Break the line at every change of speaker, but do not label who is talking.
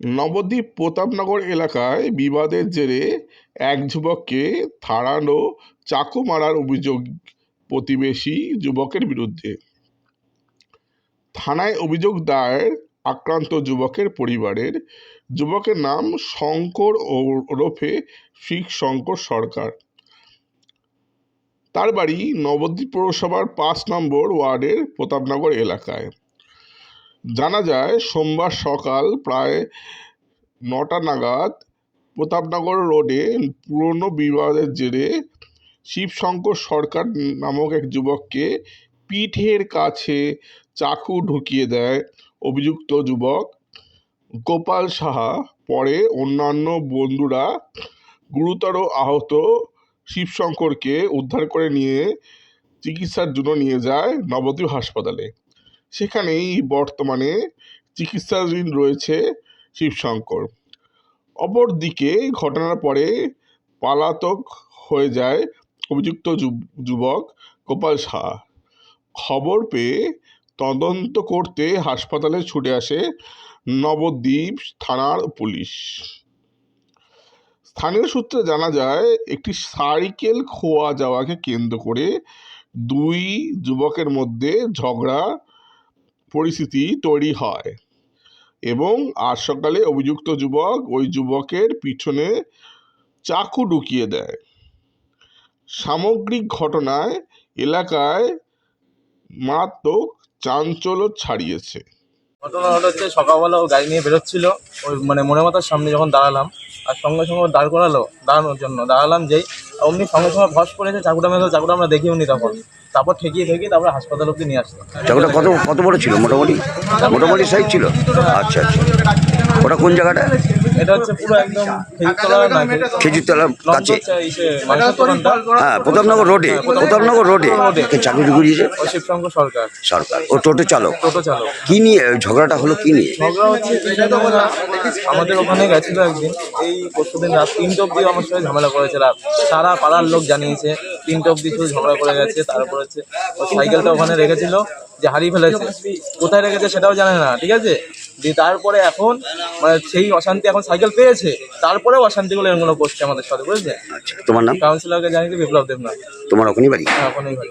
নবদ্বীপ প্রতাপনগর এলাকায় বিবাদের জেরে এক যুবককে থাড়ানো চাকু মারার অভিযোগ প্রতিবেশী যুবকের বিরুদ্ধে। থানায় অভিযোগ দায়ের আক্রান্ত যুবকের পরিবারের যুবকের নাম শঙ্কর ওরফে শিখ শঙ্কর সরকার। তার বাড়ি নবদ্বীপ পৌরসভার পাঁচ নম্বর ওয়ার্ডের প্রতাপনগর এলাকায়। জানা যায়, সোমবার সকাল প্রায় নটা নাগাদ প্রতাপনগর রোডে পুরনো বিবাদের জেরে শিবশঙ্কর সরকার নামক এক যুবককে পিঠের কাছে চাকু ঢুকিয়ে দেয় অভিযুক্ত যুবক। গোপাল সাহা পরে অন্যান্য বন্ধুরা গুরুতর আহত শিবশঙ্করকে উদ্ধার করে নিয়ে চিকিৎসার জন্য নিয়ে যায় নবদ্বীপ হাসপাতালে। সেখানেই বর্তমানে চিকিৎসাধীন রয়েছে শিবশঙ্কর। অপরদিকে ঘটনার পরে পলাতক হয়ে যায় অভিযুক্ত যুবক গোপাল সাহা। খবর পেয়ে তদন্ত করতে হাসপাতালে ছুটে আসে নবদ্বীপ থানার পুলিশ। স্থানীয় সূত্রে জানা যায়, একটি সাইকেল খোয়া যাওয়াকে কেন্দ্র করে দুই যুবকের মধ্যে ঝগড়া পরিস্থিতি তৈরি হয়। এবং আজ সকালে অভিযুক্ত যুবক ওই যুবকের পিছনে চাকু ঢুকিয়ে দেয়। সামগ্রিক ঘটনায় এলাকায় মারাত্মক চাঞ্চল্য ছাড়িয়েছে।
ঘটনা হচ্ছে সকালবেলা ও গাড়ি নিয়ে বেরোচ্ছিল। ওই মানে মনে মাথার সামনে যখন দাঁড়ালাম আর সঙ্গে সঙ্গে দাঁড় করালো, দাঁড়ানোর জন্য। দাঁড়ালাম যেই, অমনি সঙ্গে সঙ্গে ভস করেছে চাকুটা মেরে চাকুটা আমরা দেখিও নি তখন। তারপর ঠেকিয়ে ঠেকিয়ে তারপর হাসপাতাল অব্দি নিয়ে
চাকুটা কত কত বড় ছিল মোটামুটি? মোটামুটি সাইজ ছিল? আচ্ছা আচ্ছা। ওটা কোন জায়গাটা?
এটা হচ্ছে পুরো একদম
খেজুরতলার কাছে। হ্যাঁ প্রতাপনগর রোডে প্রতাপনগর রোডে চাকরি ঢুকিয়েছে
শিবশঙ্কর সরকার।
সরকার। ও টোটো চালক।
টোটো চালক।
কি নিয়ে ঝগড়াটা হলো কি নিয়ে?
ঝগড়া হচ্ছে আমাদের ওখানে গেছিল একদিন এই পরশুদিন রাত তিনটে অব্দি আমার সাথে ঝামেলা করেছে রাত। সারা পাড়ার লোক জানিয়েছে তিনটে অব্দি শুধু ঝগড়া করে গেছে তারপর হচ্ছে সাইকেলটা ওখানে রেখেছিল যে হারিয়ে ফেলেছে। কোথায় রেখেছে সেটাও জানে না ঠিক আছে? দিয়ে তারপরে এখন মানে সেই অশান্তি এখন সাইকেল পেয়েছে তারপরে অশান্তিগুলো এরকম করছে আমাদের সাথে বুঝেছে?
আচ্ছা তোমার নাম?
কাউন্সিলরকে জানিয়ে বিপ্লব দেব না
তোমার ওখানে বাড়ি?
হ্যাঁ ওখানেই ভাই